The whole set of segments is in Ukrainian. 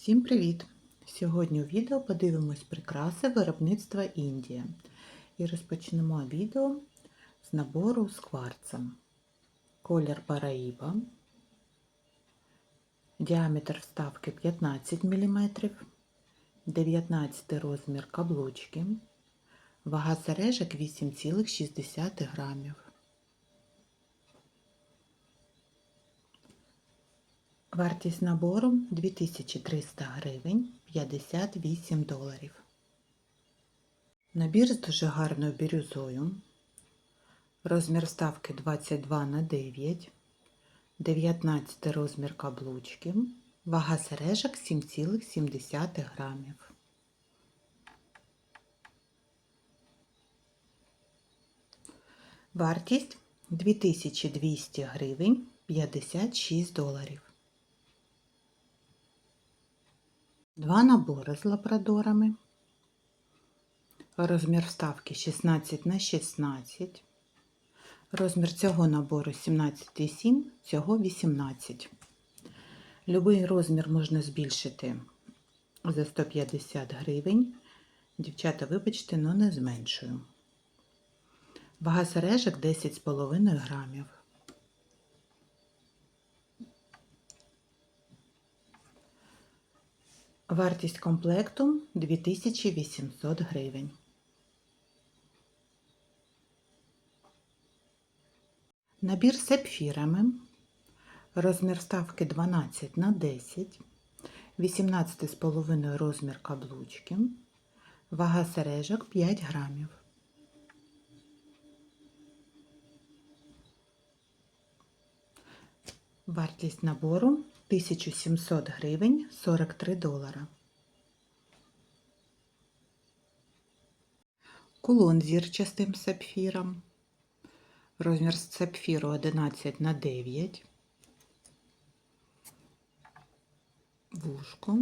Всім привіт! Сьогодні у відео подивимось прикраси виробництва Індія. І розпочнемо відео з набору з кварцем. Колір Параїба, діаметр вставки 15 мм, 19 розмір каблучки, вага сережок 8,6 грамів. Вартість набору 2300 гривень 58 доларів. Набір з дуже гарною бірюзою. Розмір вставки 22 на 9, 19 розмір каблучки, вага сережок 7,7 грамів. Вартість 2200 гривень 56 доларів. Два набори з лабрадорами. Розмір вставки 16 на 16. Розмір цього набору 17,7, цього 18. Любий розмір можна збільшити за 150 гривень. Дівчата, вибачте, але не зменшую. Вага сережок 10,5 грамів. Вартість комплекту 2800 гривень. Набір з сапфірами. Розмір вставки 12 на 10, 18,5 розмір каблучки, вага сережок 5 грамів. Вартість набору 1700 гривень 43 долара. Кулон зірчастим сапфіром. Розмір сапфіру 11 на 9. Вушко.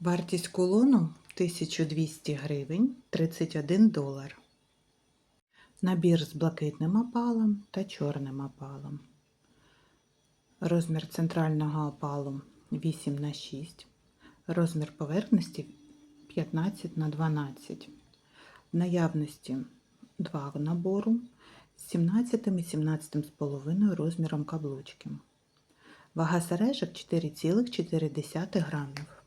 Вартість кулону 1200 гривень 31 долар. Набір з блакитним опалом та чорним опалом. Розмір центрального опалу 8 на 6. Розмір поверхності 15 на 12. В наявності два набору з 17 і 17,5 розміром каблучки. Вага сережок 4,4 грамів.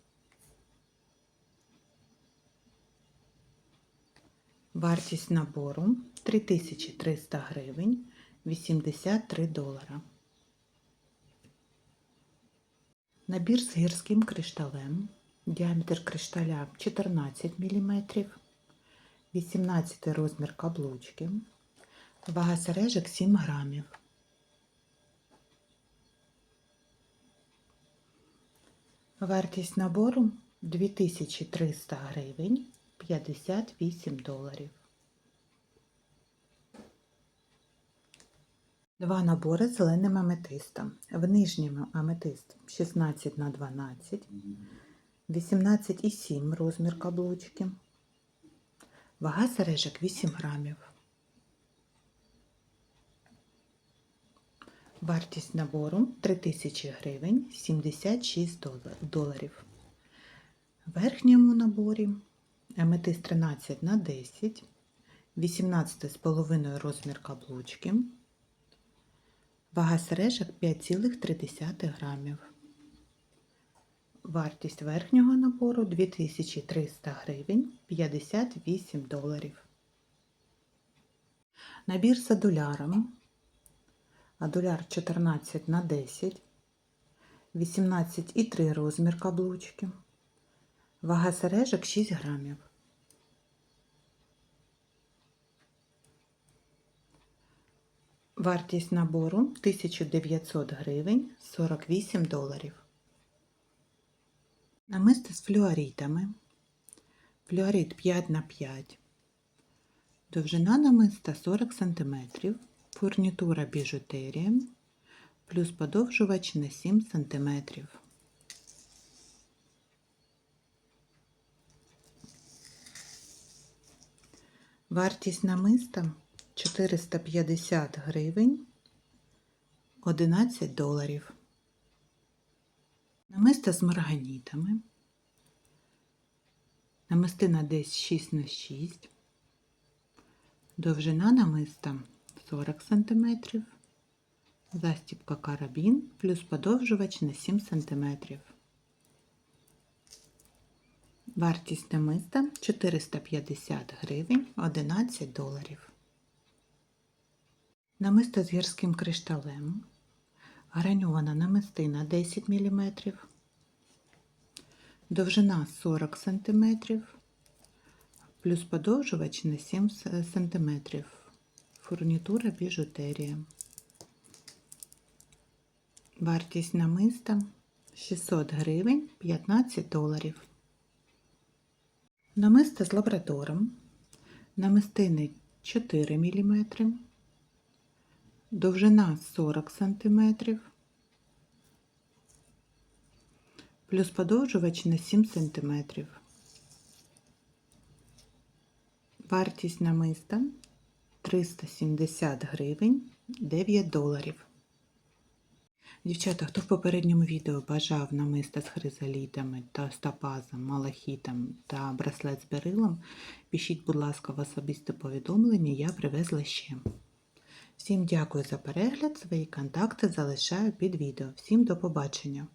Вартість набору 3300 гривень 83 долара. Набір з гірським кришталем. Діаметр кришталя 14 мм, 18 розмір каблучки, вага сережок 7 грамів. Вартість набору 2300 гривень 58 доларів. Два набори з зеленим аметистом. В нижньому аметист 16 на 12, 18,7 розмір каблучки. Вага сережок 8 грамів. Вартість набору 3000 гривень 76 доларів. В верхньому наборі аметист 13 на 10, 18,5 розмір каблучки. Вага сережок 5,3 грамів. Вартість верхнього набору 2300 гривень 58 доларів. Набір з адуляром. Адуляр 14 на 10, 18,3 розмір каблучки. Вага сережок 6 грамів. Вартість набору 1900 гривень 48 доларів. Намисто з флюоритами. Флюорит 5 на 5. Довжина намиста 40 см. Фурнітура біжутерія. Плюс подовжувач на 7 см. Вартість намиста 450 гривень 11 доларів. Намисто з марганітами. Намистина десь 6 на 6. Довжина намиста 40 см. Застібка карабін плюс подовжувач на 7 см. Вартість намиста 450 гривень 11 доларів. Намисто з гірським кришталем. Граньована намистина 10 мм. Довжина 40 см. Плюс подовжувач на 7 см. Фурнітура біжутерія. Вартість намиста 600 гривень 15 доларів. Намисто з лабрадором. Намистини 4 мм. Довжина 40 см. Плюс подовжувач на 7 см. Вартість намиста 370 гривень 9 доларів. Дівчата, хто в попередньому відео бажав намиста з хризалітами та стопазом, малахітом та браслет з берилом, пишіть, будь ласка, в особисте повідомлення, я привезла ще. Всім дякую за перегляд, свої контакти залишаю під відео. Всім до побачення!